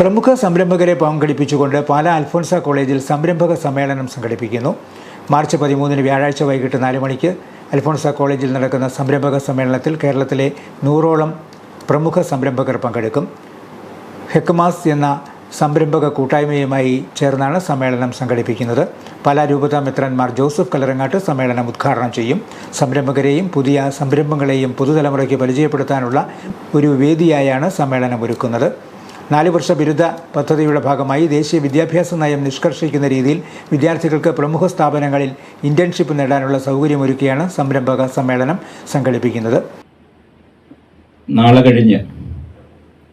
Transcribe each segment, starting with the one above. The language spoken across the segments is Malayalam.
പ്രമുഖ സംരംഭകരെ പങ്കെടുപ്പിച്ചുകൊണ്ട് പാല അൽഫോൻസ കോളേജിൽ സംരംഭക സമ്മേളനം സംഘടിപ്പിക്കുന്നു. മാർച്ച് പതിമൂന്നിന് വ്യാഴാഴ്ച വൈകിട്ട് നാല് മണിക്ക് അൽഫോൺസ കോളേജിൽ നടക്കുന്ന സംരംഭക സമ്മേളനത്തിൽ കേരളത്തിലെ നൂറോളം പ്രമുഖ സംരംഭകർ പങ്കെടുക്കും. ഹെക്മാസ് എന്ന സംരംഭക കൂട്ടായ്മയുമായി ചേർന്നാണ് സമ്മേളനം സംഘടിപ്പിക്കുന്നത്. പല രൂപതാ മിത്രന്മാർ ജോസഫ് കലറങ്ങാട്ട് സമ്മേളനം ഉദ്ഘാടനം ചെയ്യും. സംരംഭകരെയും പുതിയ സംരംഭങ്ങളെയും പുതുതലമുറയ്ക്ക് പരിചയപ്പെടുത്താനുള്ള ഒരു വേദിയായാണ് സമ്മേളനം ഒരുക്കുന്നത്. നാല് വർഷ ബിരുദ പദ്ധതിയുടെ ഭാഗമായി ദേശീയ വിദ്യാഭ്യാസ നയം നിഷ്കർഷിക്കുന്ന രീതിയിൽ വിദ്യാർത്ഥികൾക്ക് പ്രമുഖ സ്ഥാപനങ്ങളിൽ ഇന്റേൺഷിപ്പ് നേടാനുള്ള സൗകര്യമൊരുക്കിയാണ് സംരംഭക സമ്മേളനം സംഘടിപ്പിക്കുന്നത്. നാളെ കഴിഞ്ഞ്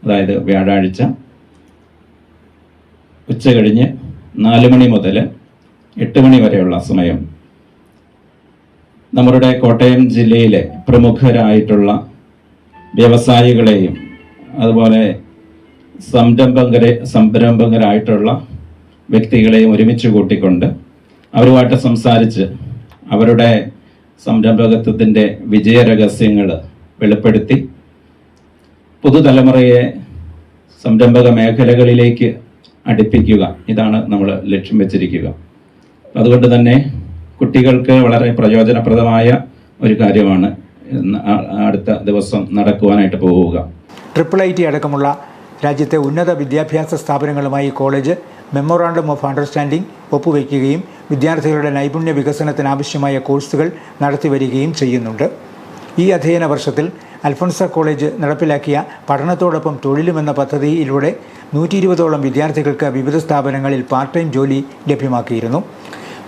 അതായത് വ്യാഴാഴ്ച ഉച്ച കഴിഞ്ഞ് നാല് മണി മുതൽ എട്ട് മണി വരെയുള്ള സമയം നമ്മുടെ കോട്ടയം ജില്ലയിലെ പ്രമുഖരായിട്ടുള്ള വ്യവസായികളെയും അതുപോലെ സംരംഭകരെ സംരംഭകരായിട്ടുള്ള വ്യക്തികളെയും ഒരുമിച്ച് കൂട്ടിക്കൊണ്ട് അവരുമായിട്ട് സംസാരിച്ച് അവരുടെ സംരംഭകത്വത്തിന്റെ വിജയരഹസ്യങ്ങൾ വെളിപ്പെടുത്തി പുതുതലമുറയെ സംരംഭക മേഖലകളിലേക്ക് അടുപ്പിക്കുക. ഇതാണ് നമ്മൾ ലക്ഷ്യം വെച്ചിരിക്കുക. അതുകൊണ്ട് തന്നെ കുട്ടികൾക്ക് വളരെ പ്രയോജനപ്രദമായ ഒരു കാര്യമാണ് അടുത്ത ദിവസം നടക്കുവാനായിട്ട് പോവുക. ട്രിപ്പിൾ ഐ ടി അടക്കമുള്ള രാജ്യത്തെ ഉന്നത വിദ്യാഭ്യാസ സ്ഥാപനങ്ങളുമായി കോളേജ് മെമ്മോറാണ്ടം ഓഫ് അണ്ടർസ്റ്റാൻഡിംഗ് ഒപ്പുവയ്ക്കുകയും വിദ്യാർത്ഥികളുടെ നൈപുണ്യ വികസനത്തിന് ആവശ്യമായ കോഴ്സുകൾ നടത്തിവരികയും ചെയ്യുന്നുണ്ട്. ഈ അധ്യയന വർഷത്തിൽ അൽഫോൺസ കോളേജ് നടപ്പിലാക്കിയ പഠനത്തോടൊപ്പം തൊഴിലുമെന്ന പദ്ധതിയിലൂടെ നൂറ്റി ഇരുപതോളം വിദ്യാർത്ഥികൾക്ക് വിവിധ സ്ഥാപനങ്ങളിൽ പാർട്ട് ടൈം ജോലി ലഭ്യമാക്കിയിരുന്നു.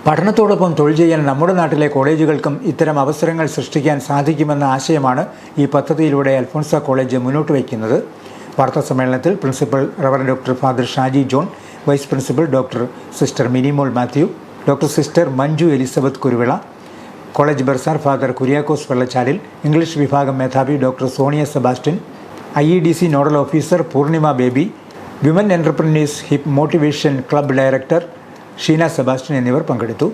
പഠനത്തോടൊപ്പം തൊഴിൽ ചെയ്യാൻ നമ്മുടെ നാട്ടിലെ കോളേജുകൾക്കും ഇത്തരം അവസരങ്ങൾ സൃഷ്ടിക്കാൻ സാധിക്കുമെന്ന ആശയമാണ് ഈ പദ്ധതിയിലൂടെ അൽഫോൺസ കോളേജ് മുന്നോട്ട് വയ്ക്കുന്നത് വാർത്താ സമ്മേളനത്തിൽ principal reverend doctor father Shaji John vice principal doctor sister Minimol Mathew doctor sister Manju Elizabeth Kuruvila college bursar father Kuriakose Vellachalil English വിഭാഗം മേധാവി doctor Sonia Sebastian I E D C nodal officer Poornima Baby women entrepreneurs hip motivation club director Sheena Sebastian എന്നിവർ പങ്കെടുത്തു.